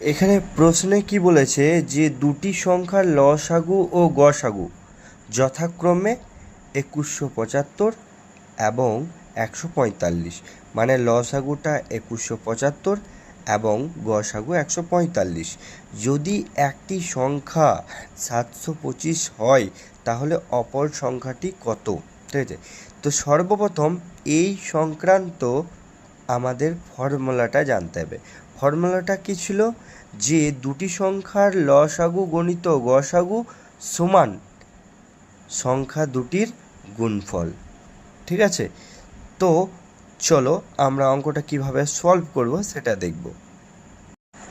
এখানে প্রশ্নে কি বলেছে যে দুটি সংখ্যার লসাগু ও গসাগু যথাক্রমে একুশশো পঁচাত্তর এবং একশো পঁয়তাল্লিশ। মানে লসাগুটা একুশশো পঁচাত্তর এবং গসাগু একশো পঁয়তাল্লিশ। যদি একটি সংখ্যা সাতশো পঁচিশ হয়, তাহলে অপর সংখ্যাটি কত? ঠিক আছে? তো সর্বপ্রথম এই সংক্রান্ত আমাদের ফর্মুলাটা জানতে হবে। ফর্মুলাটা কী ছিল? যে দুটি সংখ্যার লসাগু গণিত গসাগু সমান সংখ্যা দুটির গুণফল। ঠিক আছে? তো চলো আমরা অঙ্কটা কীভাবে সলভ করব সেটা দেখব।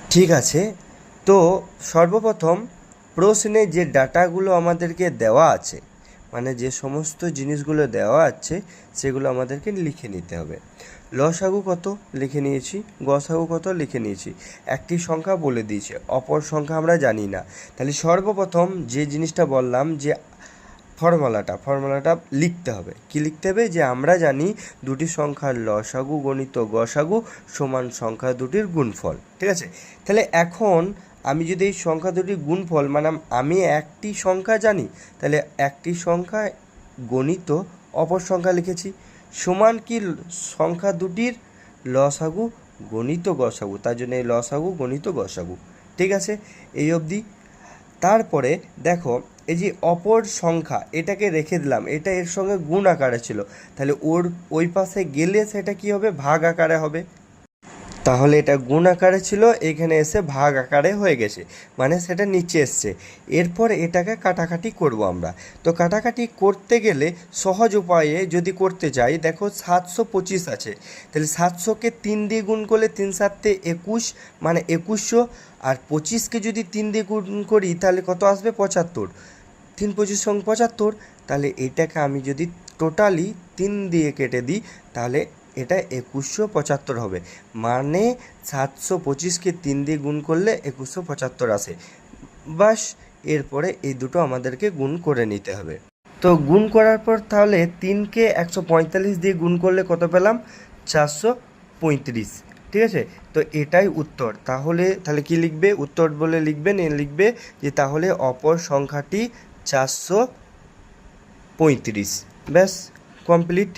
ঠিক আছে? তো সর্বপ্রথম প্রশ্নে যে ডাটাগুলো আমাদেরকে দেওয়া আছে মানে যে সমস্ত জিনিসগুলো দেওয়া আছে, সেগুলো আমাদেরকে লিখে নিতে হবে। লসাগু কত? লিখে নিয়েছি। গসাগু কত? লিখে নিয়েছি। একটি সংখ্যা বলে দিয়েছে। অপর সংখ্যা আমরা জানি না। তাহলে সর্বপ্রথম যে জিনিসটা বললাম যে ফর্মুলাটা ফর্মুলাটা লিখতে হবে। কি লিখতে হবে? যে আমরা জানি দুটি সংখ্যার লসাগু গণিত গসাগু সমান সংখ্যা দুটির গুণফল। ঠিক আছে? তাহলে এখন আমি যদি এই সংখ্যা দুটির গুণফল মানে আমি একটি সংখ্যা জানি, তাহলে একটি সংখ্যা গণিত অপর সংখ্যা লিখেছি। সমান কি সংখ্যা দুটির? লসাগু গণিত গসাগু। তার জন্য এই লসাগু গণিত গসাগু। ঠিক আছে? এই অবধি। তারপরে দেখো, এই যে অপর সংখ্যা, এটাকে রেখে দিলাম। এটা এর সঙ্গে গুণ আকারে ছিল। তাহলে ওর ওই পাশে গেলে সেটা কি হবে? ভাগ আকারে হবে। তাহলে এটা গুণ আকারে ছিল, এখানে এসে ভাগ আকারে হয়ে গেছে। মানে সেটা নিচে এসছে। এরপর এটাকে কাটাকাটি করব আমরা। তো কাটাকাটি করতে গেলে সহজ উপায়ে যদি করতে চাই দেখো সাতশো পঁচিশ আছে। তাহলে সাতশোকে তিন দিয়ে গুণ করলে তিন সাতে একুশ মানে একুশশো, আর পঁচিশকে যদি তিন দিয়ে গুণ করি, তাহলে কত আসবে? পঁচাত্তর। তিন পঁচিশ সঙ্গে পঁচাত্তর, তাহলে এটাকে আমি যদি টোটালি তিন দিয়ে কেটে দিই, তাহলে এটা একুশশো পঁচাত্তর হবে। মানে সাতশো পঁচিশকে তিন দিয়ে গুণ করলে একুশশো পঁচাত্তর আসে। বাস, এরপরে এই দুটো আমাদেরকে গুণ করে নিতে হবে। তো গুণ করার পর তাহলে তিনকে একশো পঁয়তাল্লিশ দিয়ে গুণ করলে কত পেলাম? চারশো পঁয়ত্রিশ। ঠিক আছে? তো এটাই উত্তর। তাহলে তাহলে কি লিখবে? উত্তর বলে লিখবেন এ লিখবে যে তাহলে অপর সংখ্যাটি চারশো পঁয়ত্রিশ। ব্যাস, কমপ্লিট।